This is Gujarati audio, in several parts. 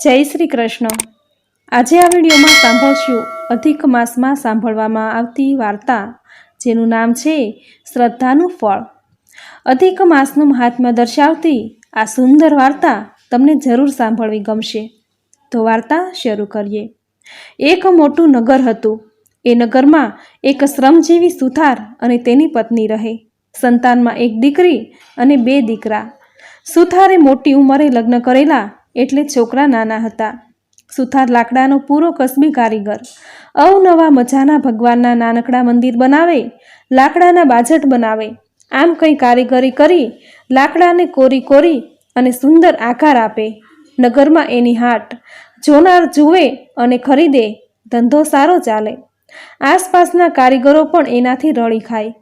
જય શ્રી કૃષ્ણ. આજે આ વિડીયોમાં સાંભળશું અધિક માસમાં સાંભળવામાં આવતી વાર્તા, જેનું નામ છે શ્રદ્ધાનું ફળ. અધિક માસનું મહાત્મ્ય દર્શાવતી આ સુંદર વાર્તા તમને જરૂર સાંભળવી ગમશે. તો વાર્તા શરૂ કરીએ. એક મોટું નગર હતું. એ નગરમાં એક શ્રમજીવી સુથાર અને તેની પત્ની રહે. સંતાનમાં એક દીકરી અને બે દીકરા. સુથારે મોટી ઉંમરે લગ્ન કરેલા એટલે છોકરા નાના હતા. સુથાર લાકડાનો પૂરો કસબી કારીગર. અવનવા મજાના ભગવાનના નાનકડા મંદિર બનાવે, લાકડાના બાજટ બનાવે. આમ કંઈ કારીગરી કરી, લાકડાને કોરી કોરી અને સુંદર આકાર આપે. નગરમાં એની હાટ. જોનાર જુએ અને ખરીદે. ધંધો સારો ચાલે. આસપાસના કારીગરો પણ એનાથી રળી ખાય.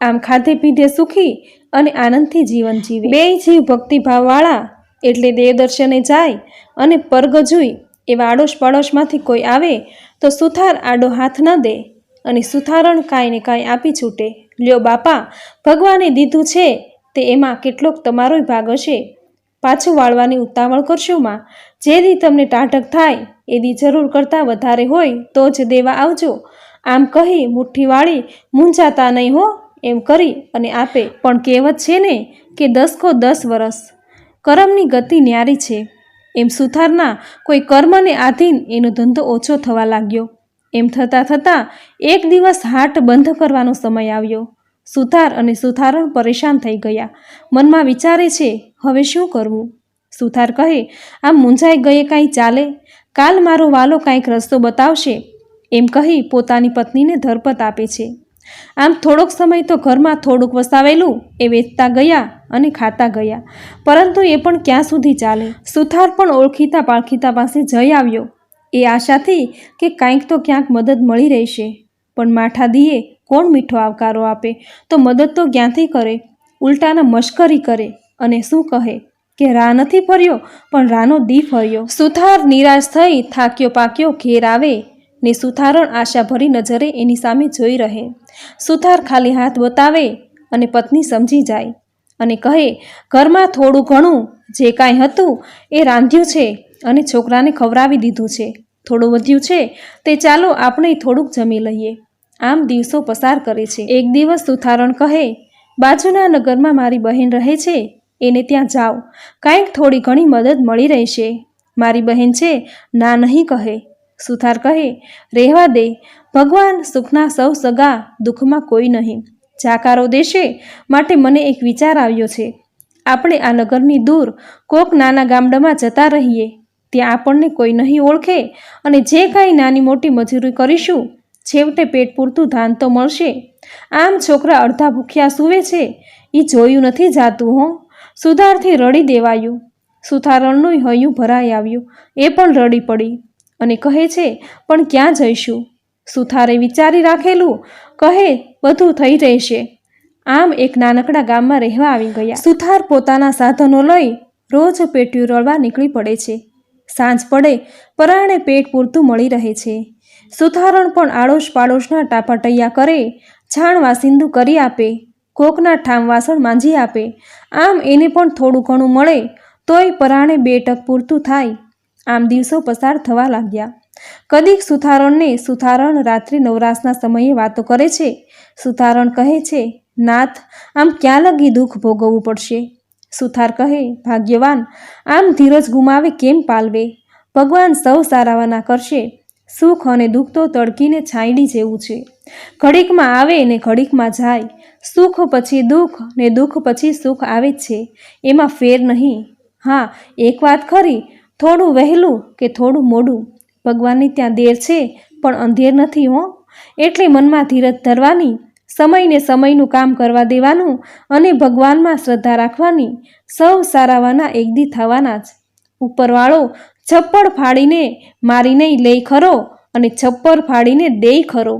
આમ ખાધે પીધે સુખી અને આનંદથી જીવન જીવે. બે જીવ ભક્તિભાવવાળા એટલે દેવદર્શને જાય અને પરગજુઈ એવા આડોશ પડોશમાંથી કોઈ આવે તો સુથાર આડો હાથ ન દે અને સુથારણ કાંઈ ને કાંઈ આપી છૂટે. લ્યો બાપા, ભગવાને દીધું છે તે એમાં કેટલોક તમારોય ભાગ હશે. પાછું વાળવાની ઉતાવળ કરશો માં. જે દી તમને ટાઢક થાય, એ દી જરૂર કરતાં વધારે હોય તો જ દેવા આવજો. આમ કહી મુઠ્ઠી વાળી, મૂંઝાતા નહીં હો, એમ કરી અને આપે. પણ કહેવત છે ને કે દસ કો દસ વરસ. કરમની ગતિ ન્યારી છે. એમ સુથારના કોઈ કર્મને આધીન એનો ધંધો ઓછો થવા લાગ્યો. એમ થતાં થતાં એક દિવસ હાટ બંધ કરવાનો સમય આવ્યો. સુથાર અને સુથારણ પરેશાન થઈ ગયા. મનમાં વિચારે છે, હવે શું કરવું? સુથાર કહે, આમ મૂંઝાઈ ગયે કાંઈ ચાલે? કાલ મારો વાલો કાંઈક રસ્તો બતાવશે? એમ કહી પોતાની પત્નીને ધરપત આપે છે. આમ થોડોક સમય તો ઘરમાં થોડુંક વસાવેલું, એ વેચતા ગયા અને ખાતા ગયા. પરંતુ એ પણ ક્યાં સુધી ચાલે? સુથાર પણ ઓળખીતા પાળખીતા પાસે જઈ આવ્યો. એ આશાથી કે કાંઈક તો ક્યાંક મદદ મળી રહેશે. પણ માઠા દીએ કોણ મીઠો આવકારો આપે? તો મદદ તો ક્યાંથી કરે? ઉલટાના મશ્કરી કરે. અને શું કહે? કે રા નથી ફર્યો, પણ રાનો દી ફર્યો. સુથાર નિરાશ થઈ થાક્યો પાક્યો ઘેર આવે. ને સુથારણ આશાભરી નજરે એની સામે જોઈ રહે. સુથાર ખાલી હાથ બતાવે અને પત્ની સમજી જાય અને કહે, ઘરમાં થોડું ઘણું જે કાંઈ હતું એ રાંધ્યું છે અને છોકરાને ખવડાવી દીધું છે. થોડું વધ્યું છે તે ચાલો આપણે થોડુંક જમી લઈએ. આમ દિવસો પસાર કરે છે. એક દિવસ સુથારણ કહે, બાજુના નગરમાં મારી બહેન રહે છે, એને ત્યાં જાઓ. કાંઈક થોડી ઘણી મદદ મળી રહેશે. મારી બહેન છે, ના નહીં કહે. સુથાર કહે, રહેવા દે. ભગવાન સુખના સૌ સગા દુઃખમાં કોઈ નહીં. જાકારો દેશે માટે મને એક વિચાર આવ્યો છે. આપણે આ નગરની દૂર કોક નાના ગામડામાં જતા રહીએ. ત્યાં આપણને કોઈ નહીં ઓળખે અને જે કાંઈ નાની મોટી મજૂરી કરીશું, છેવટે પેટ પૂરતું ધાન તો મળશે. આમ છોકરા અડધા ભૂખ્યા સૂવે છે. એ જોયું નથી જાતું હો. સુધારથી રડી દેવાયું. સુથારણનું હૈયું ભરાઈ આવ્યું. એ પણ રડી પડી. અને કહે છે, પણ ક્યાં જઈશું? સુથારે વિચારી રાખેલું? કહે બધું થઈ રહેશે આમ એક નાનકડા ગામમાં રહેવા આવી ગયા. સુથાર પોતાના સાધનો લઈ રોજ પેટ્યું રળવા નીકળી પડે છે. સાંજ પડે, પરાણે પેટ પૂરતું મળી રહે છે. સુથારણ પણ આડોશ પાડોશના ટાપાટૈયા કરે છાણ વાસિંદુ કરી આપે, કોકના ઠામ વાસણ માંજી આપે. આમ એને પણ થોડું ઘણું મળે, તોય પરાણે બે ટક પૂરતું થાય. આમ દિવસો પસાર થવા લાગ્યા. કદીક સુથારણને સુથારણ રાત્રિ નવરાશના સમયે વાતો કરે છે. સુથારણ કહે છે, નાથ, આમ ક્યાં લગી દુઃખ ભોગવવું પડશે? સુથાર કહે, ભાગ્યવાન, આમ ધીરજ ગુમાવે કેમ પાલવે? ભગવાન સૌ સારાવાના કરશે. સુખ અને દુઃખ તો તડકીને છાંયડી જેવું છે. ઘડીકમાં આવે ને ઘડીકમાં જાય. સુખ પછી દુઃખ ને દુઃખ પછી સુખ આવે જ છે. એમાં ફેર નહીં. હા, એક વાત ખરી. થોડું વહેલું કે થોડું મોડું? ભગવાનની ત્યાં દેર છે, પણ અંધેર નથી હો. એટલે મનમાં ધીરજ ધરવાની, સમયને સમયનું કામ કરવા દેવાનું અને ભગવાનમાં શ્રદ્ધા રાખવાની, સૌ સારાવાના એકદી થવાના જ. ઉપરવાળો છપ્પડ ફાડીને મારીને લઈ ખરો અને છપ્પર ફાડીને દે ખરો.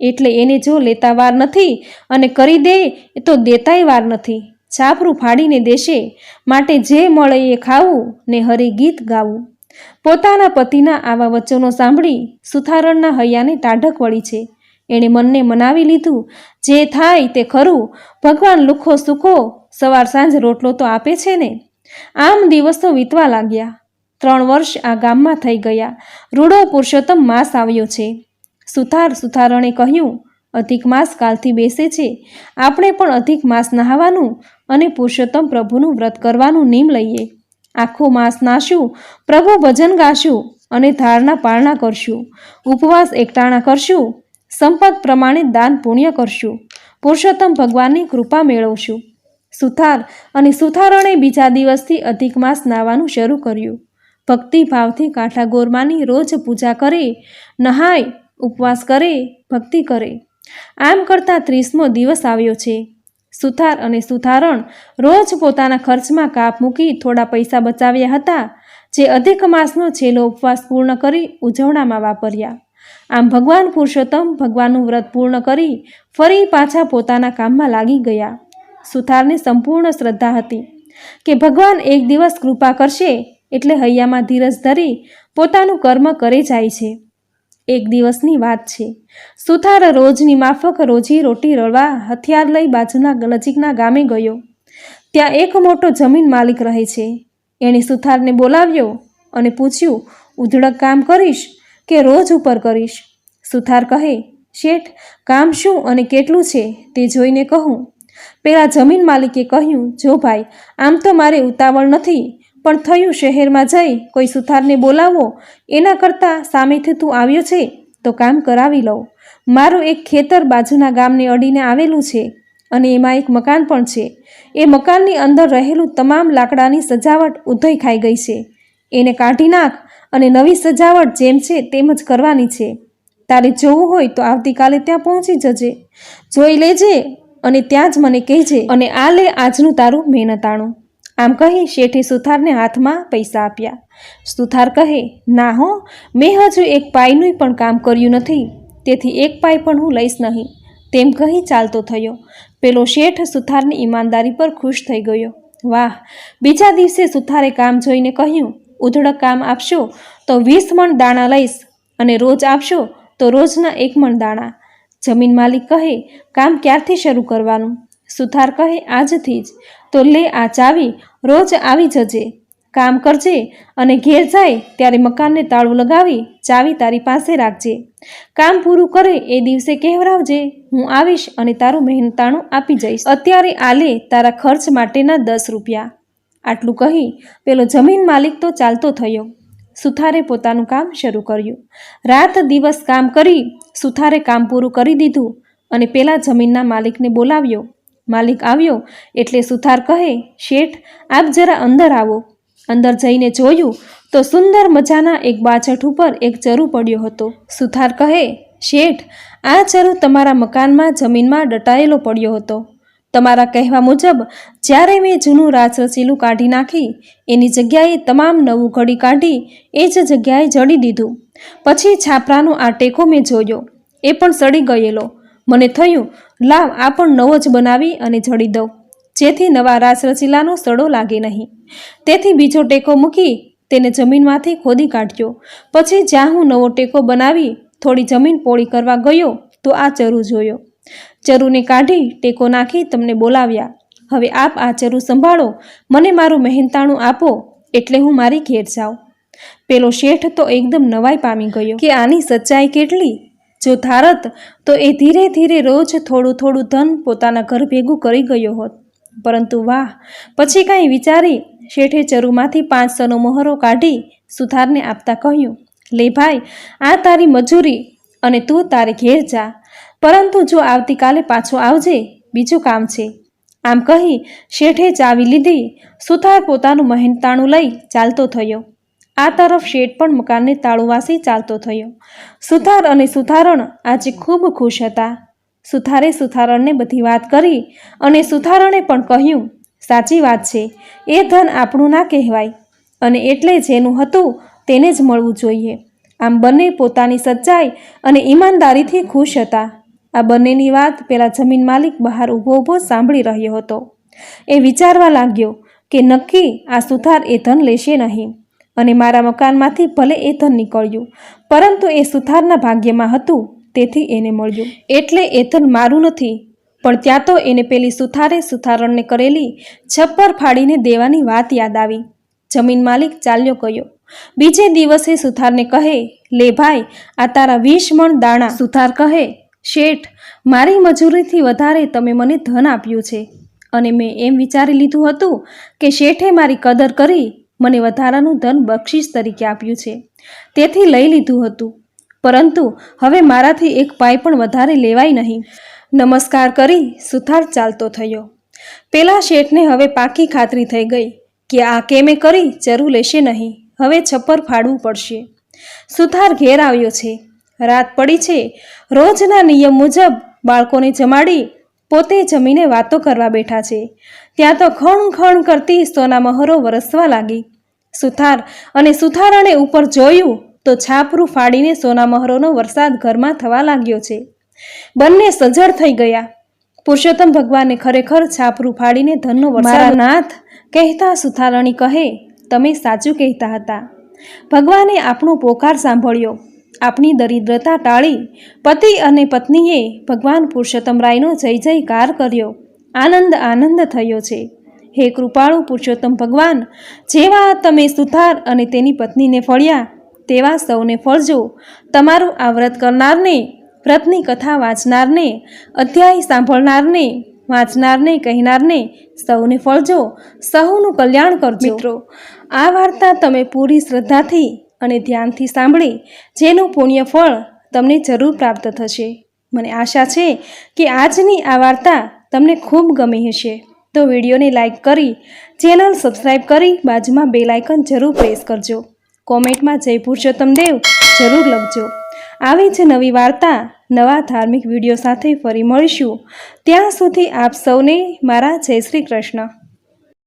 એટલે એને જો લેતા વાર નથી અને કરી દે, તો દેતાય વાર નથી. છાપરું ફાડીને દેશે. માટે જે મળે એ ખાવું ને હરે ગીત ગાવું. પોતાના પતિના આવા વચનો સાંભળી સુથારણના હૈયાને ટાઢક વળી છે. એણે મનને મનાવી લીધું, જે થાય તે ખરું. ભગવાન લુખો સુખો સવાર સાંજ રોટલો તો આપે છે ને. આમ દિવસો વીતવા લાગ્યા. ત્રણ વર્ષ આ ગામમાં થઈ ગયા. રૂડો પુરુષોત્તમ માસ આવ્યો છે. સુથાર સુથારણે કહ્યું અધિક માસ કાલથી બેસે છે. આપણે પણ અધિક માસ નહાવાનું અને પુરુષોત્તમ પ્રભુનું વ્રત કરવાનું નિમ લઈએ. આખો માસ નાશું, પ્રભુ ભજન ગાશું અને ધારણા પાળના કરશું. ઉપવાસ એકટાણા કરશું, સંપત પ્રમાણે દાન પુણ્ય કરશું. પુરુષોત્તમ ભગવાનની કૃપા મેળવશું. સુથાર અને સુથારણે બીજા દિવસથી અધિક માસ નાવાનું શરૂ કર્યું. ભક્તિ ભાવથી કાંઠા ગોરમાની રોજ પૂજા કરે, નહાય, ઉપવાસ કરે, ભક્તિ કરે. આમ કરતાં ત્રીસમો દિવસ આવ્યો છે. સુથાર અને સુથારણ રોજ પોતાના ખર્ચમાં કાપ મૂકી થોડા પૈસા બચાવ્યા હતા, જે અધિક માસનો છેલ્લો ઉપવાસ પૂર્ણ કરી ઉજવણામાં વાપર્યા. આમ ભગવાન પુરુષોત્તમ ભગવાનનું વ્રત પૂર્ણ કરી ફરી પાછા પોતાના કામમાં લાગી ગયા. સુથારને સંપૂર્ણ શ્રદ્ધા હતી કે ભગવાન એક દિવસ કૃપા કરશે એટલે હૈયામાં ધીરજ ધરી પોતાનું કર્મ કરે જાય છે. એક દિવસની વાત છે. સુથાર રોજની માફક રોજી રોટી રળવા હથિયાર લઈ બાજુના નજીકના ગામે ગયો. ત્યાં એક મોટો જમીન માલિક રહે છે. એણે સુથારને બોલાવ્યો અને પૂછ્યું, ઉધડક કામ કરીશ કે રોજ ઉપર કરીશ? સુથાર કહે, શેઠ, કામ શું અને કેટલું છે તે જોઈને કહું. પેલા જમીન માલિકે કહ્યું, જો ભાઈ, આમ તો મારે ઉતાવળ નથી પણ થયું શહેરમાં જઈ કોઈ સુથારને બોલાવો, એના કરતાં સામેથી તું આવ્યો છે, તો કામ કરાવી લઉં. મારું એક ખેતર બાજુના ગામને અડીને આવેલું છે અને એમાં એક મકાન પણ છે. એ મકાનની અંદર રહેલું તમામ લાકડાની સજાવટ ઉધઈ ખાઈ ગઈ છે. એને કાઢી નાખ અને નવી સજાવટ જેમ છે તેમ જ કરવાની છે. તારે જોવું હોય તો આવતીકાલે ત્યાં પહોંચી જજે. જોઈ લેજે અને ત્યાં જ મને કહેજે અને આ લે આજનું તારું મહેનતાણું. આમ કહી શેઠે સુથારને હાથમાં પૈસા આપ્યા. સુથાર કહે, ના હો, મેં હજુ એક પાઈનું પણ કામ કર્યું નથી. તેથી એક પાઈ પણ હું લઈશ નહીં. તેમ કહી ચાલતો થયો. પેલો શેઠ સુથારની ઈમાનદારી પર ખુશ થઈ ગયો. વાહ, બીજા દિવસે સુથારે કામ જોઈને કહ્યું, ઉધડક કામ આપશો તો વીસ મણ દાણા લઈશ અને રોજ આપશો તો રોજના એક મણ દાણા. જમીન માલિક કહે, કામ ક્યારથી શરૂ કરવાનું? સુથાર કહે, આજથી જ. તો લે આ ચાવી રોજ આવી જજે, કામ કરજે અને ઘેર જાય ત્યારે મકાનને તાળું લગાવી ચાવી તારી પાસે રાખજે. કામ પૂરું કરે એ દિવસે કહેવરાવજે, હું આવીશ અને તારું મહેનતાણું આપી જઈશ. અત્યારે આલે તારા ખર્ચ માટેના દસ રૂપિયા. આટલું કહી પેલો જમીન માલિક તો ચાલતો થયો. સુથારે પોતાનું કામ શરૂ કર્યું. રાત દિવસ કામ કરી, સુથારે કામ પૂરું કરી દીધું અને પેલા જમીનના માલિકને બોલાવ્યો. માલિક આવ્યો એટલે સુથાર કહે, શેઠ, આપ જરા અંદર આવો. અંદર જઈને જોયું તો સુંદર મજાના એક બાચટ ઉપર એક ચરુ પડ્યો હતો. સુથાર કહે, શેઠ, આ ચરુ તમારા મકાનમાં જમીનમાં ડટાયેલો પડ્યો હતો. તમારા કહેવા મુજબ, જ્યારે મેં જૂનું રાચરચીલું કાઢી નાખી, એની જગ્યાએ તમામ નવું ઘડી કાઢી, એ જ જગ્યાએ જડી દીધું. પછી છાપરાનો આ ટેકો મેં જોયો. એ પણ સડી ગયેલો. મને થયું, લાવ આ પણ નવો જ બનાવી અને જડી દઉં. જેથી નવા રાસ રચીલાનો સડો લાગે નહીં. તેથી બીજો ટેકો મૂકી તેને જમીનમાંથી ખોદી કાઢ્યો. પછી જ્યાં હું નવો ટેકો બનાવી થોડી જમીન પોળી કરવા ગયો, તો આ ચરુ જોયો. ચરુને કાઢી ટેકો નાખી તમને બોલાવ્યા. હવે આપ આ ચરુ સંભાળો, મને મારું મહેનતાણું આપો, એટલે હું મારી ઘેર જાઉં. પેલો શેઠ તો એકદમ નવાઈ પામી ગયો કે આની સચ્ચાઈ કેટલી? જો ધારત, તો એ ધીરે ધીરે રોજ થોડું થોડું ધન પોતાના ઘર ભેગું કરી ગયો હોત. પરંતુ વાહ, પછી કાંઈ વિચારી શેઠે ચરુમાંથી પાંચસોનો મોહરો કાઢી સુથારને આપતા કહ્યું, લે ભાઈ, આ તારી મજૂરી અને તું તારે ઘેર જા. પરંતુ જો આવતીકાલે પાછો આવજે, બીજું કામ છે. આમ કહી શેઠે ચાવી લીધી, સુથાર પોતાનું મહેનતાણું લઈ ચાલતો થયો. આ તરફ શેઠ પણ મકાનને તાળુવાસી ચાલતો થયો. સુથાર અને સુથારણ આજે ખૂબ ખુશ હતા. સુથારે સુથારણને બધી વાત કરી અને સુથારણે પણ કહ્યું, સાચી વાત છે, એ ધન આપણું ના કહેવાય. અને એટલે જેનું હતું તેને જ મળવું જોઈએ. આમ બંને પોતાની સચ્ચાઈ અને ઈમાનદારીથી ખુશ હતા. આ બંનેની વાત પેલા જમીન માલિક બહાર ઊભો ઊભો સાંભળી રહ્યો હતો. એ વિચારવા લાગ્યો કે નક્કી આ સુથાર એ ધન લેશે નહીં. અને મારા મકાનમાંથી ભલે એ ધન નીકળ્યું, પરંતુ એ સુથારના ભાગ્યમાં હતું, તેથી એને મળ્યું. એટલે એ ધન મારું નથી, પણ ત્યાં તો એને પેલી સુથારે સુથારણને કરેલી છપ્પર ફાડીને દેવાની વાત યાદ આવી. જમીન માલિક ચાલ્યો ગયો. બીજે દિવસે સુથારને કહે, લે ભાઈ, આ તારા વીસ મણ દાણા. સુથાર કહે, શેઠ, મારી મજૂરીથી વધારે તમે મને ધન આપ્યું છે. અને મેં એમ વિચારી લીધું હતું કે શેઠે મારી કદર કરી મને વધારાનું ધન બક્ષિસ તરીકે આપ્યું છે. તેથી લઈ લીધું હતું. પરંતુ હવે મારાથી એક પાય પણ વધારે લેવાય નહીં. નમસ્કાર કરી સુથાર ચાલતો થયો. પેલા શેઠને હવે પાકી ખાતરી થઈ ગઈ કે આ કેમે કરી ચરુ લેશે નહીં. હવે છપ્પર ફાડવું પડશે. સુથાર ઘેર આવ્યો છે. રાત પડી છે. રોજના નિયમ મુજબ બાળકોને જમાડી પોતે જમીને વાતો કરવા બેઠા છે. ત્યાં તો ખણ ખણ કરતી સોના મહોરો વરસવા લાગી. સુથાર અને સુથારણે ઉપર જોયું તો છાપરું ફાડીને સોના મહોરોનો વરસાદ ઘરમાં થવા લાગ્યો છે. બંને સજળ થઈ ગયા. પુરુષોત્તમ ભગવાને ખરેખર છાપરું ફાડીને ધનનો વરસાદ નાથ કહેતા સુથારણી કહે તમે સાચું કહેતા હતા. ભગવાને આપણો પોકાર સાંભળ્યો. આપણી દરિદ્રતા ટાળી. પતિ અને પત્નીએ ભગવાન પુરુષોત્તમ રાયનો જય જયકાર કર્યો. આનંદ આનંદ થયો છે. હે કૃપાળુ પુરુષોત્તમ ભગવાન જેવા તમે સુથાર અને તેની પત્નીને ફળ્યા તેવા સૌને ફળજો. તમારું આ વ્રત કરનારને વ્રતની કથા વાંચનારને અધ્યાય સાંભળનારને વાંચનારને કહેનારને સૌને ફળજો. સહુનું કલ્યાણ કરજો. મિત્રો આ વાર્તા તમે પૂરી શ્રદ્ધાથી અને ધ્યાનથી સાંભળી જેનું પુણ્ય ફળ તમને જરૂર પ્રાપ્ત થશે. મને આશા છે કે આજની આ વાર્તા તમને ખૂબ ગમી હશે. તો વિડીયોને લાઇક કરી, ચેનલ સબસ્ક્રાઈબ કરી બાજુમાં બે લાઇકન જરૂર પ્રેસ કરજો. કોમેન્ટમાં જય પુરુષોત્તમ દેવ જરૂર લખજો. આવી જ નવી વાર્તા, નવા ધાર્મિક વીડિયો સાથે ફરી મળીશું. ત્યાં સુધી આપ સૌને મારા જય શ્રી કૃષ્ણ.